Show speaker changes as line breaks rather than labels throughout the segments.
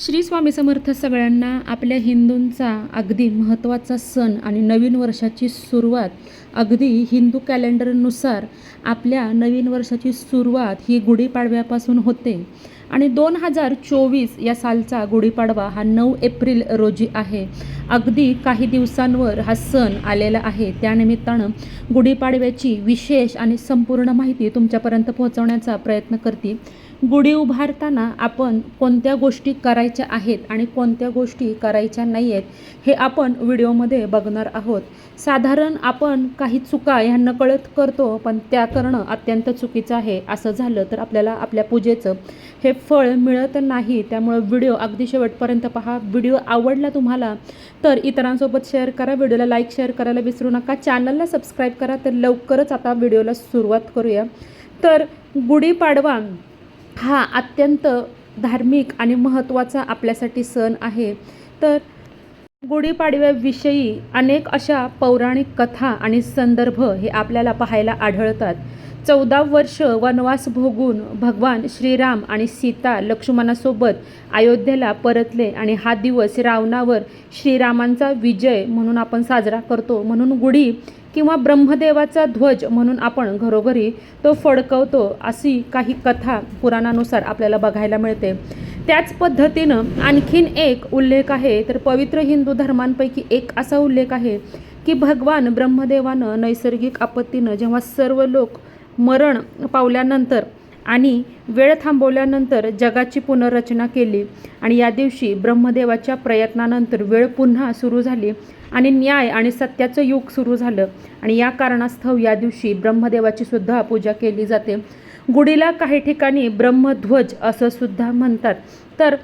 श्री स्वामी समर्थ सगळ्यांना आपल्या हिंदूंचा अगदी महत्त्वाचा सण आणि नवीन वर्षाची सुरुवात अगदी हिंदू कॅलेंडरनुसार आपल्या नवीन वर्षाची सुरुवात ही गुढीपाडव्यापासून होते. आणि दोन हजार चोवीस या सालचा गुढीपाडवा हा नऊ एप्रिल रोजी आहे. अगदी काही दिवसांवर हा सण आलेला आहे. त्यानिमित्तानं गुढीपाडव्याची विशेष आणि संपूर्ण माहिती तुमच्यापर्यंत पोहोचवण्याचा प्रयत्न करते. गुढी उभारताना आपण कोणत्या गोष्टी करायच्या आहेत आणि कोणत्या गोष्टी करायच्या नाही आहेत हे आपण व्हिडिओमध्ये बघणार आहोत. साधारण आपण काही चुका ह्या नकळत करतो पण त्या करणं अत्यंत चुकीचं आहे. असं झालं तर आपल्याला आपल्या पूजेचं हे फळ मिळत नाही त्यामुळं व्हिडिओ अगदी शेवटपर्यंत पहा. व्हिडिओ आवडला तुम्हाला तर इतरांसोबत शेअर करा. व्हिडिओला लाईक शेअर करायला विसरू नका. चॅनलला सबस्क्राईब करा. तर लवकरच आता व्हिडिओला सुरुवात करूया. तर गुढीपाडवा हा अत्यंत धार्मिक आणि महत्त्वाचा आपल्यासाठी सण आहे. तर गुढीपाडव्याविषयी अनेक अशा पौराणिक कथा आणि संदर्भ हे आपल्याला पाहायला आढळतात. चौदा वर्ष वनवास भोगून भगवान श्रीराम आणि सीता लक्ष्मणासोबत अयोध्येला परतले आणि हा दिवस रावणावर श्रीरामांचा विजय म्हणून आपण साजरा करतो. म्हणून गुढी किंवा ब्रह्मदेवाचा ध्वज म्हणून आपण घरोघरी तो फडकवतो अशी काही कथा पुराणानुसार आपल्याला बघायला मिळते. त्याच पद्धतीनं आणखीन एक उल्लेख आहे तर पवित्र हिंदू धर्मांपैकी एक असा उल्लेख आहे की भगवान ब्रह्मदेवानं नैसर्गिक आपत्तीनं जेव्हा सर्व लोक मरण पावल्यानंतर आणि वेळ थांबवल्यानंतर जगाची पुनर्रचना केली आणि या दिवशी ब्रह्मदेवाच्या प्रयत्नानंतर वेळ पुन्हा सुरू झाली आणि न्याय आणि सत्याचं युग सुरू झालं. आणि या कारणास्तव या दिवशी ब्रह्मदेवाची सुद्धा पूजा केली जाते. गुढीला काही ठिकाणी ब्रह्मध्वज असं सुद्धा म्हणतात. तर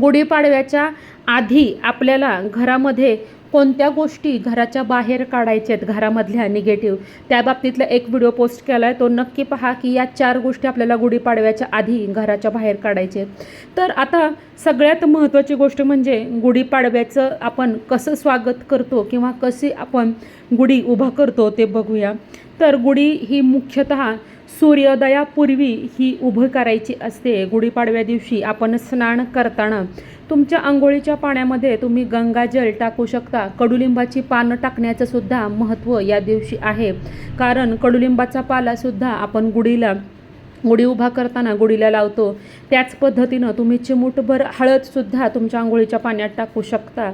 गुढीपाडव्याच्या आधी आपल्याला घरामध्ये कोणत्या गोष्टी घराच्या बाहेर काढायच्या आहेत घरामधल्या निगेटिव्ह त्या बाबतीतला एक व्हिडिओ पोस्ट केला आहे तो नक्की पहा की या चार गोष्टी आपल्याला गुढीपाडव्याच्या आधी घराच्या बाहेर काढायचे आहेत. तर आता सगळ्यात महत्त्वाची गोष्ट म्हणजे गुढीपाडव्याचं आपण कसं स्वागत करतो किंवा कशी आपण गुढी उभा करतो ते बघूया. तर गुढी ही मुख्यतः सूर्योदयापूर्वी ही उभं करायची असते. गुढीपाडव्या दिवशी आपण स्नान करताना तुमच्या आंघोळीच्या पाण्यामध्ये तुम्ही गंगाजल टाकू शकता. कडुलिंबाची पानं टाकण्याचं सुद्धा महत्त्व या दिवशी आहे. कारण कडुलिंबाचा पालासुद्धा आपण गुढीला गुढी उभा करताना गुढीला लावतो. त्याच पद्धतीनं तुम्ही चिमूटभर हळदसुद्धा तुमच्या आंघोळीच्या पाण्यात टाकू शकता.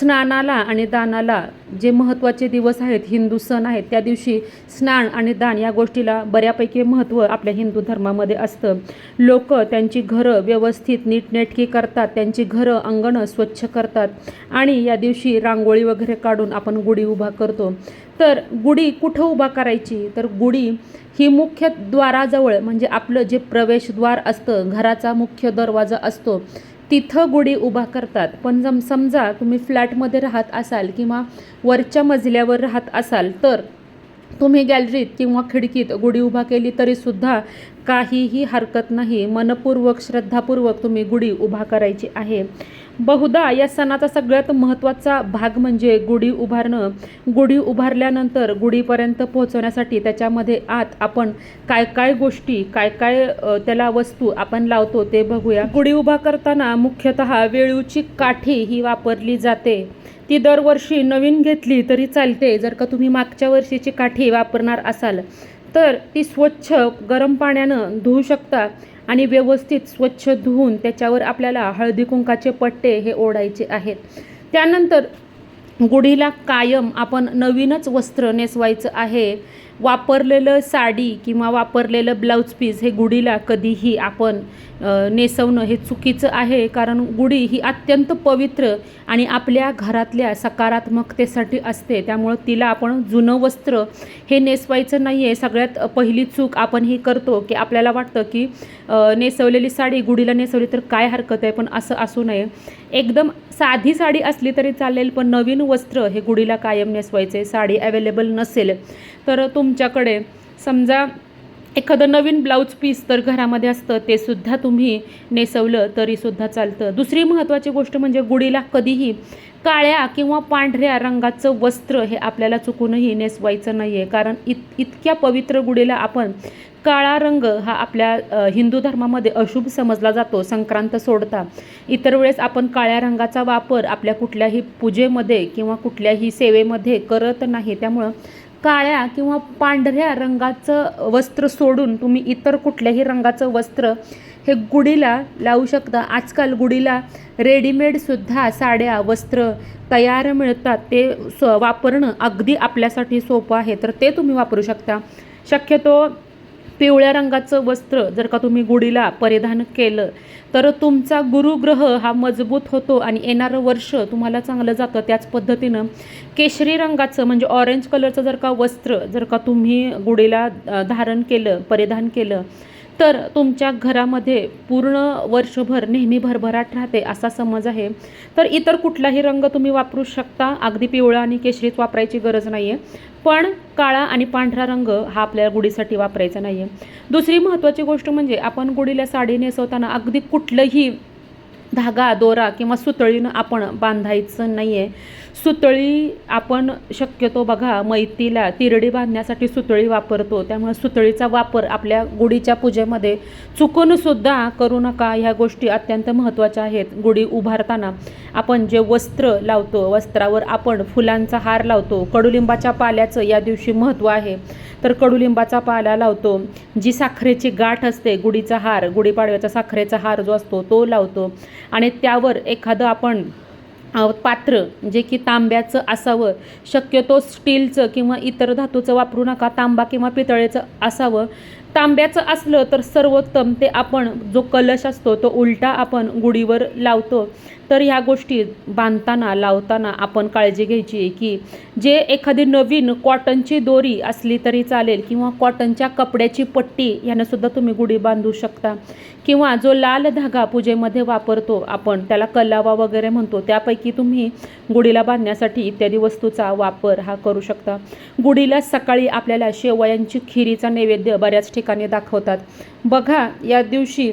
स्नानाला आणि दानाला जे महत्त्वाचे दिवस आहेत हिंदू सण आहेत त्या दिवशी स्नान आणि दान या गोष्टीला बऱ्यापैकी महत्त्व आपल्या हिंदू धर्मामध्ये असतं. लोक त्यांची घरं व्यवस्थित नीटनेटकी करतात त्यांची घरं अंगणं स्वच्छ करतात आणि या दिवशी रांगोळी वगैरे काढून आपण गुढी उभा करतो. तर गुढी कुठं उभा करायची? तर गुढी ही मुख्य द्वाराजवळ म्हणजे आपलं जे प्रवेशद्वार असतं घराचा मुख्य दरवाजा असतो तिथं गुढी उभा करतात. पण जम समजा तुम्ही फ्लॅटमध्ये राहत असाल किंवा वरच्या मजल्यावर राहत असाल तर तुम्ही गॅलरीत किंवा खिडकीत गुढी उभा केली तरीसुद्धा काहीही हरकत नाही. मनपूर्वक श्रद्धापूर्वक तुम्ही गुढी उभा करायची आहे. बहुधा या सणाचा सगळ्यात महत्त्वाचा भाग म्हणजे गुढी उभारणं. गुढी उभारल्यानंतर गुढीपर्यंत पोहोचवण्यासाठी त्याच्यामध्ये आत आपण काय काय गोष्टी काय काय त्याला वस्तू आपण लावतो ते बघूया. गुढी उभा करताना मुख्यतः वेळूची काठी ही वापरली जाते. ती दरवर्षी नवीन घेतली तरी चालते. जर का तुम्ही मागच्या वर्षीची काठी वापरणार असाल तर ती स्वच्छ गरम पाण्यानं धुवू शकता आणि व्यवस्थित स्वच्छ धुवून त्याच्यावर आपल्याला हळदी कुंकाचे पट्टे हे ओढायचे आहेत. त्यानंतर गुढीला कायम आपण नवीनच वस्त्र नेसवायचं आहे. वापरलेलं साडी किंवा वापरलेलं ब्लाऊज पीस हे गुढीला कधीही आपण नेसवणं हे चुकीचं आहे. कारण गुढी ही अत्यंत पवित्र आणि आपल्या घरातल्या सकारात्मकतेसाठी असते. त्यामुळं तिला आपण जुनं वस्त्र हे नेसवायचं नाही आहे सगळ्यात पहिली चूक आपण ही करतो की आपल्याला वाटतं की नेसवलेली साडी गुढीला नेसवली तर काय हरकत आहे? पण असं असू नये. एकदम साधी साडी असली तरी चालेल पण नवीन वस्त्र हे गुढीला कायम नेसवायचे. साडी अवेलेबल नसेल तर तुमच्याकडे समजा एखादं नवीन ब्लाऊज पीस तर घरामध्ये असतं ते सुद्धा तुम्ही नेसवलं तरीसुद्धा चालतं. दुसरी महत्त्वाची गोष्ट म्हणजे गुढीला कधीही काळ्या किंवा पांढऱ्या रंगाचं वस्त्र हे आपल्याला चुकूनही नेसवायचं नाही आहे कारण इत इतक्या पवित्र गुढीला आपण काळा रंग हा आपल्या हिंदू धर्मामध्ये अशुभ समजला जातो संक्रांत सोडता. इतर वेळेस आपण काळ्या रंगाचा वापर आपल्या कुठल्याही पूजेमध्ये किंवा कुठल्याही सेवेमध्ये करत नाही. त्यामुळं काळ्या किंवा पांढऱ्या रंगाचं वस्त्र सोडून तुम्ही इतर कुठल्याही रंगाचं वस्त्र हे गुढीला लावू शकता. आजकाल गुढीला रेडीमेडसुद्धा साड्या वस्त्र तयार मिळतात. ते स वापरणं अगदी आपल्यासाठी सोपं आहे. तर ते तुम्ही वापरू शकता. शक्यतो पिवळ्या रंगाचं वस्त्र जर का तुम्ही गुढीला परिधान केलं तर तुमचा गुरुग्रह हा मजबूत होतो आणि येणारं वर्ष तुम्हाला चांगलं जातं. त्याच पद्धतीनं केशरी रंगाचं म्हणजे ऑरेंज कलरचं जर का वस्त्र जर का तुम्ही गुढीला धारण केलं परिधान केलं तर तुमच्या घरामध्ये पूर्ण वर्षभर नेहमी भरभराट राहते असा समज आहे. तर इतर कुठलाही रंग तुम्ही वापरू शकता. अगदी पिवळा आणि केशरीत वापरायची गरज नाही आहे पण काळा आणि पांढरा रंग हा आपल्या गुढीसाठी वापरायचा नाही आहे दुसरी महत्त्वाची गोष्ट म्हणजे आपण गुढीला साडी नेसवताना अगदी कुठलंही धागा दोरा किंवा सुतळीनं आपण बांधायचं नाही आहे सुतळी आपण शक्यतो बघा मैतीला तिरडी बांधण्यासाठी सुतळी वापरतो. त्यामुळे सुतळीचा वापर आपल्या गुढीच्या पूजेमध्ये चुकूनसुद्धा करू नका. ह्या गोष्टी अत्यंत महत्त्वाच्या आहेत. गुढी उभारताना आपण जे वस्त्र लावतो वस्त्रावर आपण फुलांचा हार लावतो. कडुलिंबाच्या पाल्याचं या दिवशी महत्त्व आहे. तर कडुलिंबाचा पाला लावतो. जी साखरेची गाठ असते गुढीचा हार गुढीपाडव्याचा साखरेचा हार जो असतो तो लावतो. आणि त्यावर एखादं आपण पात्र जे की तांब्याचं असावं शक्यतो स्टीलचं किंवा इतर धातूचं वापरू नका. तांबा किंवा पितळेचं असावं. तांब्याचं असलं तर सर्वोत्तम. ते आपण जो कलश असतो तो उलटा आपण गुढीवर लावतो. तर ह्या गोष्टी बांधताना लावताना आपण काळजी घ्यायची आहे की जे एखादी नवीन कॉटनची दोरी असली तरी चालेल किंवा कॉटनच्या कपड्याची पट्टी यानंसुद्धा तुम्ही गुढी बांधू शकता. किंवा जो लाल धागा पूजेमध्ये वापरतो आपण त्याला कलावा वगैरे म्हणतो त्यापैकी तुम्ही गुढीला बांधण्यासाठी इत्यादी वस्तूचा वापर हा करू शकता. गुढीला सकाळी आपल्याला शेवयांची खिरीचा नैवेद्य बऱ्याच ठिकाणी दाखवतात. बघा या दिवशी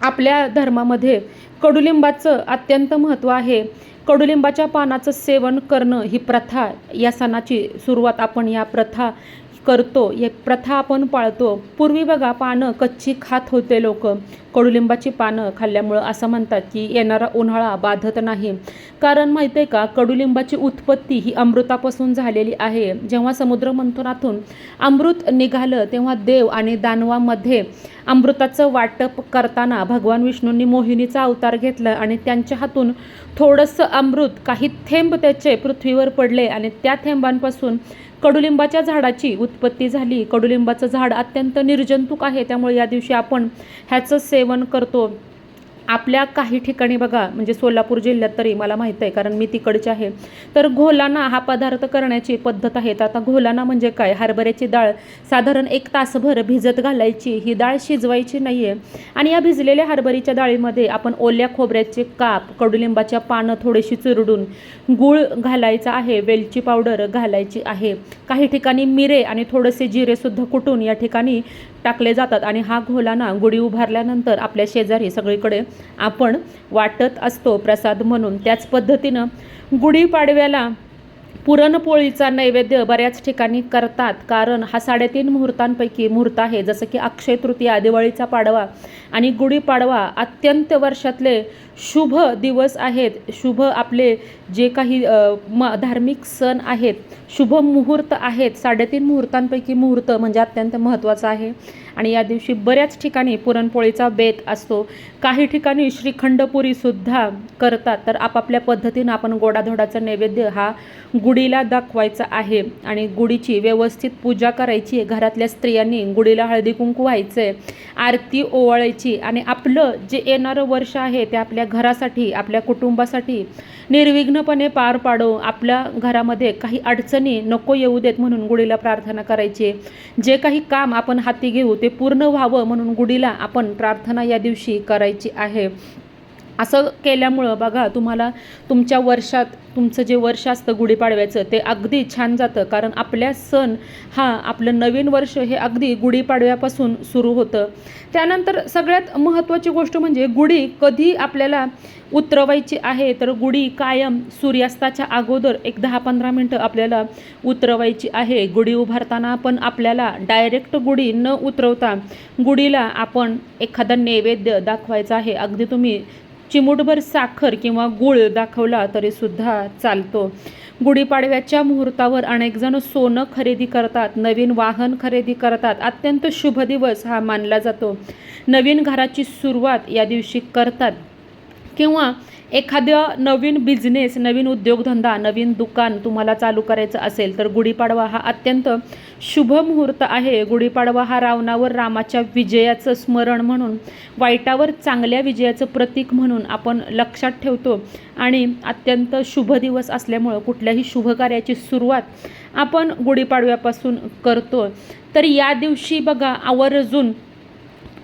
आपल्या धर्मामध्ये कडुलिंबाचं अत्यंत महत्त्व आहे. कडुलिंबाच्या पानाचं सेवन करणं ही प्रथा या सणाची सुरुवात आपण या प्रथा करतो एक प्रथा आपण पाळतो. पूर्वी बघा पानं कच्ची खात होते लोक. कडुलिंबाची पानं खाल्ल्यामुळं असं म्हणतात की येणारा उन्हाळा बाधत नाही. कारण माहिती आहे का कडुलिंबाची उत्पत्ती ही अमृतापासून झालेली आहे. जेव्हा समुद्र मंथनातून अमृत निघालं तेव्हा देव आणि दानवामध्ये अमृताचं वाटप करताना भगवान विष्णूंनी मोहिनीचा अवतार घेतला आणि त्यांच्या हातून थोडंसं अमृत काही थेंब त्याचे पृथ्वीवर पडले आणि त्या थेंबांपासून कडुलिंबाच्या झाडाची उत्पत्ती झाली. कडुलिंबाचं झाड अत्यंत निर्जंतुक आहे. त्यामुळे या दिवशी आपण ह्याचं सेवन करतो. आपल्या काही ठिकाणी बघा म्हणजे सोलापूर जिल्ह्यात तरी मला माहीत आहे कारण मी तिकडचे आहे. तर घोलाना हा पदार्थ करण्याची पद्धत आहे. तर आता घोलाना म्हणजे काय? हरभऱ्याची डाळ साधारण एक तासभर भिजत घालायची. ही डाळ शिजवायची नाही आहे आणि या भिजलेल्या हरभरीच्या डाळीमध्ये आपण ओल्या खोबऱ्याचे काप कडुलिंबाच्या पानं थोडीशी चुरडून गूळ घालायचा आहे. वेलची पावडर घालायची आहे. काही ठिकाणी मिरे आणि थोडेसे जिरेसुद्धा कुटून या ठिकाणी टाकले जातात आणि हा घोलाना गुढी उभारल्यानंतर आपल्या शेजारी सगळीकडे आपण वाटत असतो प्रसाद म्हणून. त्याच पद्धतीनं गुढीपाडव्याला पुरणपोळीचा नैवेद्य बऱ्याच ठिकाणी करतात कारण हा साडेतीन मुहूर्तांपैकी मुहूर्त आहे जसं की अक्षय तृतीया दिवाळीचा पाडवा आणि गुढीपाडवा अत्यंत वर्षातले शुभ दिवस आहेत. शुभ आपले जे काही म धार्मिक सण आहेत शुभ मुहूर्त आहेत. साडेतीन मुहूर्तांपैकी मुहूर्त म्हणजे अत्यंत महत्त्वाचा आहे. आणि या दिवशी बऱ्याच ठिकाणी पुरणपोळीचा बेत असतो. काही ठिकाणी श्रीखंडपुरीसुद्धा करतात. तर आपापल्या पद्धतीनं आपण गोडाधोडाचा नैवेद्य हा गुढीला दाखवायचा आहे. आणि गुढीची व्यवस्थित पूजा करायची आहे. घरातल्या स्त्रियांनी गुढीला हळदी कुंकू व्हायचं आहे आरती ओवाळायची आणि आपलं जे येणारं वर्ष आहे ते आपल्या घरासाठी आपल्या कुटुंबासाठी निर्विघ्नपणे पार पाडो. आपल्या घरामध्ये काही अडचणी नको येऊ देत म्हणून गुढीला प्रार्थना करायची जे काही काम आपण हाती घेऊ ते पूर्ण व्हावं म्हणून गुढीला आपण प्रार्थना या दिवशी करायची आहे. असं केल्यामुळं बघा तुम्हाला तुमच्या वर्षात तुमचं जे वर्ष असतं गुढीपाडव्याचं ते अगदी छान जातं. कारण आपल्या सण हा आपलं नवीन वर्ष हे अगदी गुढीपाडव्यापासून सुरू होतं. त्यानंतर सगळ्यात महत्त्वाची गोष्ट म्हणजे गुढी कधी आपल्याला उतरवायची आहे तर गुढी कायम सूर्यास्ताच्या अगोदर एक दहा पंधरा मिनटं आपल्याला उतरवायची आहे. गुढी उभारताना पण आपल्याला डायरेक्ट गुढी न उतरवता गुढीला आपण एखादा नैवेद्य दाखवायचा आहे. अगदी तुम्ही चिमूटभर साखर किंवा गूळ दाखवला तरीसुद्धा चालतो. गुढीपाडव्याच्या मुहूर्तावर अनेकजण सोनं खरेदी करतात नवीन वाहन खरेदी करतात. अत्यंत शुभ दिवस हा मानला जातो. नवीन घराची सुरुवात या दिवशी करतात. किंवा एखाद्या नवीन बिझनेस नवीन उद्योगधंदा नवीन दुकान तुम्हाला चालू करायचं असेल तर गुढीपाडवा हा अत्यंत शुभ मुहूर्त आहे. गुढीपाडवा हा रावणावर रामाच्या विजयाचं स्मरण म्हणून वाईटावर चांगल्या विजयाचं प्रतीक म्हणून आपण लक्षात ठेवतो. आणि अत्यंत शुभ दिवस असल्यामुळं कुठल्याही शुभ कार्याची सुरुवात आपण गुढीपाडव्यापासून करतो तर या दिवशी बघा आवर्जून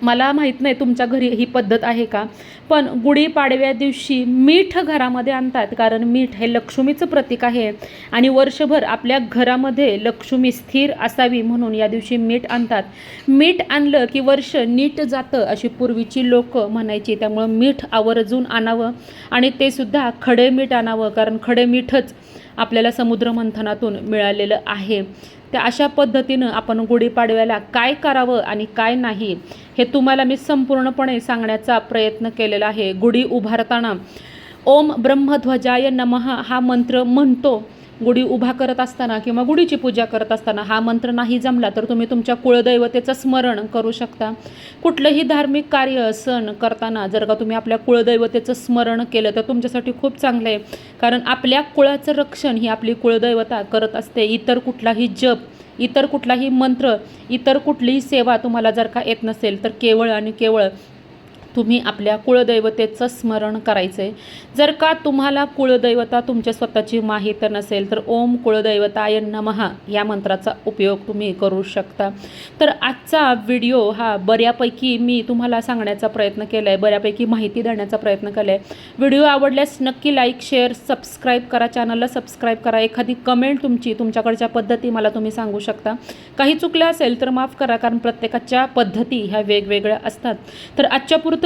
मला माहीत नाही तुमच्या घरी ही पद्धत आहे का? पण गुढीपाडव्या दिवशी मीठ घरामध्ये आणतात. कारण मीठ हे लक्ष्मीचं प्रतीक आहे. आणि वर्षभर आपल्या घरामध्ये लक्ष्मी स्थिर असावी म्हणून या दिवशी मीठ आणतात. मीठ आणलं की वर्ष नीट जातं अशी पूर्वीची लोक म्हणायची. त्यामुळं मीठ आवर्जून आणावं आणि ते सुद्धा खडे मीठ आणावं. कारण खडे मीठच आपल्याला समुद्रमंथनातून मिळालेलं आहे. त्या अशा पद्धतीनं आपण गुढीपाडव्याला काय करावं आणि काय नाही हे तुम्हाला मी संपूर्णपणे सांगण्याचा प्रयत्न केलेला आहे. गुढी उभारताना ओम ब्रह्मध्वजाय नमः हा मंत्र म्हणतो. गुढी उभा करत असताना किंवा गुढीची पूजा करत असताना हा मंत्र नाही जमला तर तुम्ही तुमच्या कुळदैवतेचं स्मरण करू शकता. कुठलंही धार्मिक कार्य सण करताना जर का तुम्ही आपल्या कुळदैवतेचं स्मरण केलं तर तुमच्यासाठी खूप चांगलं आहे. कारण आपल्या कुळाचं रक्षण ही आपली कुळदैवता करत असते. इतर कुठलाही जप इतर कुठलाही मंत्र इतर कुठलीही सेवा तुम्हाला जर का येत नसेल तर केवळ आणि केवळ तुम्ही आपल्या कुळदैवतेचं स्मरण करायचं आहे जर का तुम्हाला कुळदैवता तुमच्या स्वतःची माहीत नसेल तर ओम कुळदैवताय नमहा या मंत्राचा उपयोग तुम्ही करू शकता. तर आजचा व्हिडिओ हा बऱ्यापैकी मी तुम्हाला सांगण्याचा प्रयत्न केला आहे बऱ्यापैकी माहिती देण्याचा प्रयत्न केला आहे व्हिडिओ आवडल्यास नक्की लाईक शेअर सबस्क्राईब करा चॅनलला सबस्क्राईब करा. एखादी कमेंट तुमची तुमच्याकडच्या पद्धती मला तुम्ही सांगू शकता. काही चुकलं असेल तर माफ करा कारण प्रत्येकाच्या पद्धती ह्या वेगवेगळ्या असतात. तर आजच्या पुरतं